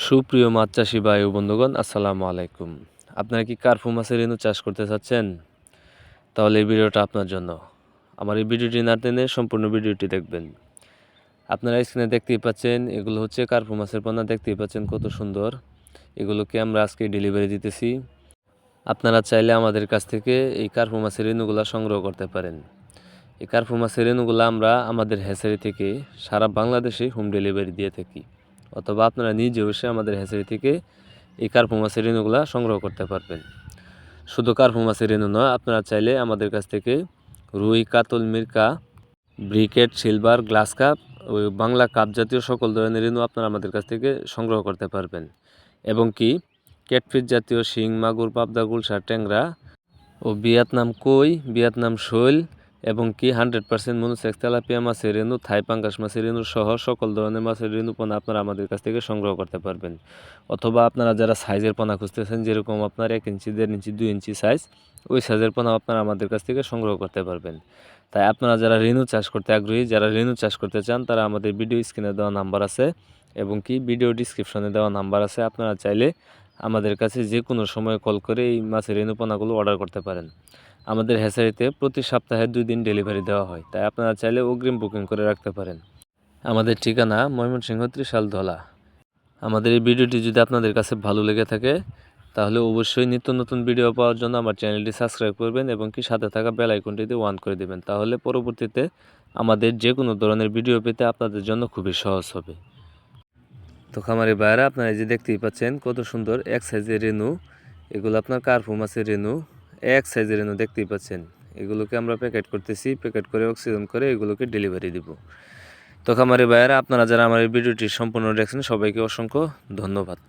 সুপ্রিয় মাছ চাষি বায়ু বন্ধুগণ, আসসালামু আলাইকুম। আপনারা কি কার্পু মাছের রেণু চাষ করতে চাচ্ছেন? তাহলে এই ভিডিওটা আপনার জন্য। আমার এই ভিডিওটি না টেনে সম্পূর্ণ ভিডিওটি দেখবেন। আপনারা স্ক্রিনে দেখতেই পাচ্ছেন, এগুলো হচ্ছে কার্পু মাছের পোনা, দেখতেই পাচ্ছেন কত সুন্দর। এগুলোকে আমরা আজকে ডেলিভারি দিতেছি। আপনারা চাইলে আমাদের কাছ থেকে এই কার্পু মাছের রেণুগুলা সংগ্রহ করতে পারেন। এই কার্পু মাছের রেণুগুলো আমরা আমাদের হ্যাচারি থেকে সারা বাংলাদেশে হোম ডেলিভারি দিয়ে থাকি। অথবা আপনারা নিজেও এসে আমাদের হ্যাচারি থেকে এই কার্পু মাছের রেণুগুলা সংগ্রহ করতে পারবেন। শুধু কার্পু মাছের রেণু নয়, আপনারা চাইলে আমাদের কাছ থেকে রুই, কাতল, মিরকা, ব্রিকেট, সিলভার, গ্লাস কাপ ওই বাংলা কাপ জাতীয় সকল ধরনের রেণু আপনারা আমাদের কাছ থেকে সংগ্রহ করতে পারবেন। এবং কি ক্যাটফিস জাতীয় শিং, মাগুর, পাবদা গুলশা ট্যাংরা ও ভিয়েতনাম কই, ভিয়েতনাম শৈল এবং কি হান্ড্রেড পার্সেন্ট মনুসেক্স তেলাপিয়া মাছের রেণু, থাই পাঙ্গাস মাছের রেণু সহ সকল ধরনের মাছের রেণু পোনা আপনারা আমাদের কাছ থেকে সংগ্রহ করতে পারবেন। অথবা আপনারা যারা সাইজের পোনা খুঁজতেছেন, যেরকম আপনার এক ইঞ্চি, দেড় ইঞ্চি, দুই ইঞ্চি সাইজ ওই সাইজের পোনা আপনারা আমাদের কাছ থেকে সংগ্রহ করতে পারবেন। তাই আপনারা যারা রেণু চাষ করতে আগ্রহী, যারা রেণু চাষ করতে চান, তারা আমাদের ভিডিও স্ক্রিনে দেওয়া নাম্বার আছে এবং কি ভিডিও ডিসক্রিপশনে দেওয়া নাম্বার আছে। আপনারা চাইলে আমাদের কাছে যে কোনো সময় কল করে এই মাছের রেণুপোনাগুলো অর্ডার করতে পারেন। আমাদের হ্যাচারিতে প্রতি সপ্তাহে দুই দিন ডেলিভারি দেওয়া হয়, তাই আপনারা চাইলে অগ্রিম বুকিং করে রাখতে পারেন। আমাদের ঠিকানা ময়মনসিংহ ত্রিশাল ধলা আমাদের এই ভিডিওটি যদি আপনাদের কাছে ভালো লেগে থাকে, তাহলে অবশ্যই নিত্য নতুন ভিডিও পাওয়ার জন্য আমার চ্যানেলটি সাবস্ক্রাইব করবেন এবং কি সাথে থাকা বেল আইকনটিতে ওয়ান করে দেবেন, তাহলে পরবর্তীতে আমাদের যে কোনো ধরনের ভিডিও পেতে আপনাদের জন্য খুবই সহজ হবে। তো খামারি বাইরে আপনারা এই যে দেখতেই পাচ্ছেন কত সুন্দর এক সাইজের রেনু। এগুলো আপনার কার্পু আছে রেনু। এক সাইজের রেনু দেখতেই পাচ্ছেন। এগুলোকে আমরা প্যাকেট করতেছি, প্যাকেট করে অক্সিজেন করে এগুলোকে ডেলিভারি দিব। তো খামারি ভাইয়েরা আপনারা যারা আমার এই ভিডিওটি সম্পূর্ণ দেখছেন, সবাইকে অসংখ্য ধন্যবাদ।